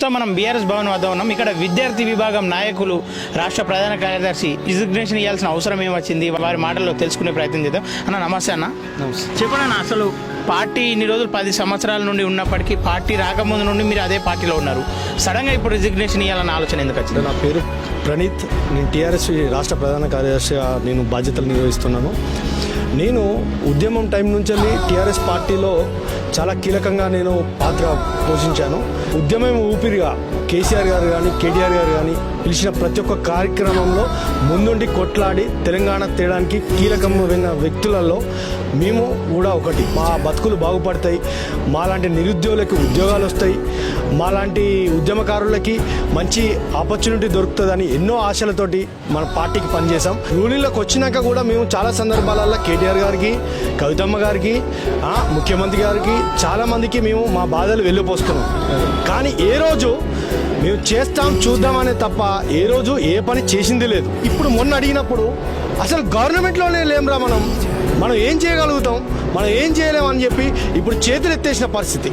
ప్రస్తుతం మనం బీఆర్ఎస్ భవన్ వద్ద ఉన్నాం. ఇక్కడ విద్యార్థి విభాగం నాయకులు రాష్ట్ర ప్రధాన కార్యదర్శి రిజిగ్నేషన్ ఇవ్వాల్సిన అవసరం ఏమొచ్చింది వారి మాటల్లో తెలుసుకునే ప్రయత్నం చేద్దాం. అన్న నమస్తే అన్న. చెప్పండి అన్న అసలు పార్టీ ఇన్ని రోజులు పది సంవత్సరాల నుండి ఉన్నప్పటికీ పార్టీ రాకముందు నుండి మీరు అదే పార్టీలో ఉన్నారు. సడన్గా ఇప్పుడు రిజిగ్నేషన్ ఇవ్వాలన్న ఆలోచన ఎందుకు వచ్చింది? నా పేరు ప్రణీత్. నేను టీఆర్ఎస్ రాష్ట్ర ప్రధాన కార్యదర్శిగా నేను బాధ్యతలు నిర్వహిస్తున్నాను. నేను ఉద్యమం టైం నుంచి టీఆర్ఎస్ పార్టీలో చాలా కీలకంగా నేను పాత్ర పోషించాను. ఉద్యమం ఊపిరిగా కేసీఆర్ గారు కానీ కేటీఆర్ గారు కానీ పిలిచిన ప్రతి ఒక్క కార్యక్రమంలో ముందుండి కొట్లాడి తెలంగాణ తేడానికి కీలకమైన వ్యక్తులలో మేము కూడా ఒకటి. మా బతుకులు బాగుపడతాయి. మాలాంటి నిరుద్యోగులకు ఉద్యోగాలు వస్తాయి. మాలాంటి ఉద్యమకారులకి మంచి ఆపర్చునిటీ దొరుకుతుందని ఎన్నో ఆశలతోటి మన పార్టీకి పనిచేసాం రూలింగ్లోకి వచ్చినాక కూడా మేము చాలా సందర్భాలలో కేటీఆర్ గారికి కవితమ్మ గారికి ముఖ్యమంత్రి గారికి చాలామందికి మేము మా బాధలు వెళ్ళిపోస్తున్నాం. కానీ ఏ రోజు మేము చేస్తాం చూద్దామనే తప్ప ఏ రోజు ఏ పని చేసింది లేదు. ఇప్పుడు మొన్న అడిగినప్పుడు అసలు గవర్నమెంట్లోనే లేంరా మనం? మనం ఏం చేయగలుగుతాం? మనం ఏం చేయలేమని చెప్పి ఇప్పుడు చేతులు ఎత్తేసిన పరిస్థితి.